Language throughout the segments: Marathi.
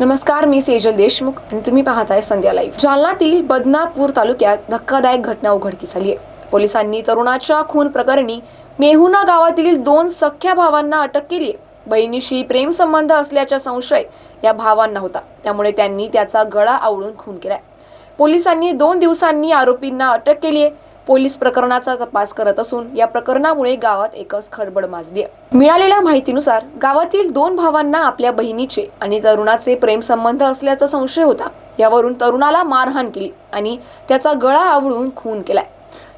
नमस्कार मी सेजल देशमुख आणि तुम्ही पाहताय संध्या लाईव्ह. जालनातील बदनापूर तालुक्यात धक्कादायक घटना उघडकीस आली आहे. पोलिसांनी तरुणाच्या खून प्रकरणी मेहुना गावातील दोन सख्या भावांना अटक केली आहे. बहिणीशी प्रेम संबंध असल्याचा संशय या भावांना होता. त्यामुळे त्यांनी त्याचा गळा आवळून खून केलाय. पोलिसांनी दोन दिवसांनी आरोपींना अटक केली आहे. पोलीस प्रकरणाचा तपास करत असून या प्रकरणामुळे गावात एकच खडबड माजली आहे मिळालेल्या माहितीनुसार गावातील दोन भावांना आपल्या बहिणीचे आणि तरुणाचे प्रेम संबंध असल्याचा संशय होता. यावरून तरुणाला मारहाण केली आणि त्याचा गळा आवळून खून केलाय.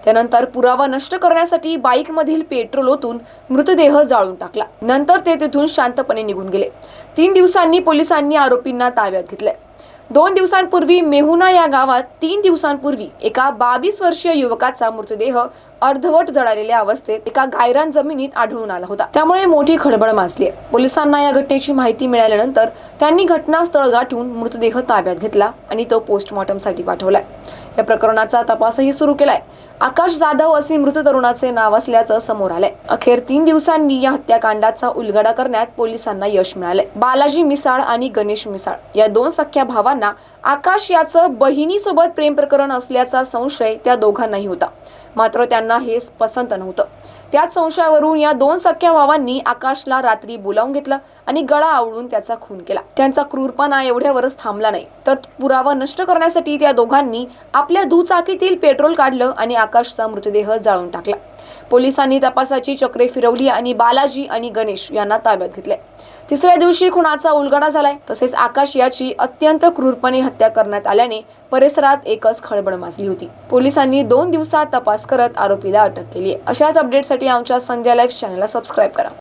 त्यानंतर पुरावा नष्ट करण्यासाठी बाईकमधील पेट्रोल ओतून मृतदेह जाळून टाकला. नंतर ते तिथून शांतपणे निघून गेले. तीन दिवसांनी पोलिसांनी आरोपींना ताब्यात घेतले दोन दिवसांपूर्वी मेहुना या गावात तीन दिवसांपूर्वी एका बावीस वर्षीय युवकाचा मृतदेह अर्धवट जळालेल्या अवस्थेत एका गायरान जमिनीत आढळून आला होता. त्यामुळे मोठी खळबळ माजली आहे. पोलिसांना या घटनेची माहिती मिळाल्यानंतर त्यांनी घटनास्थळ गाठून मृतदेह ताब्यात घेतला आणि तो पोस्टमॉर्टमसाठी पाठवलाय. या प्रकरणाचा तपासही सुरू केलाय. आकाश जाधव असे मृत तरुणाचे नाव असल्याचं समोर आलंय. अखेर तीन दिवसांनी या हत्याकांडाचा उलगडा करण्यात पोलिसांना यश मिळालंय. बालाजी मिसाळ आणि गणेश मिसाळ या दोन सख्या भावांना आकाश याचं बहिणीसोबत प्रेम प्रकरण असल्याचा संशय त्या दोघांनाही होता. मात्र त्यांना हे पसंत नव्हतं. त्याच संशयावरून या दोन सख्या भावांनी आकाशला रात्री बोलावून घेतलं आणि गळा आवळून त्याचा खून केला. त्यांचा क्रूरपणा एवढ्यावरच थांबला नाही. तर पुरावा नष्ट करण्यासाठी त्या दोघांनी आपल्या दुचाकीतील पेट्रोल काढलं आणि आकाशचा मृतदेह जाळून टाकला. पोलिसांनी तपासाची चक्रे फिरवली आणि बालाजी आणि गणेश यांना ताब्यात घेतले. तिसऱ्या दिवशी खुनाचा उलगडा झालाय. तसेच आकाश याची अत्यंत क्रूरपणे हत्या करण्यात आल्याने परिसरात एकच खळबळ माजली होती. पोलिसांनी दोन दिवसात तपास करत आरोपीला अटक केली अशाच अपडेटसाठी आमच्या संध्या लाईफ चॅनलला सबस्क्राईब करा.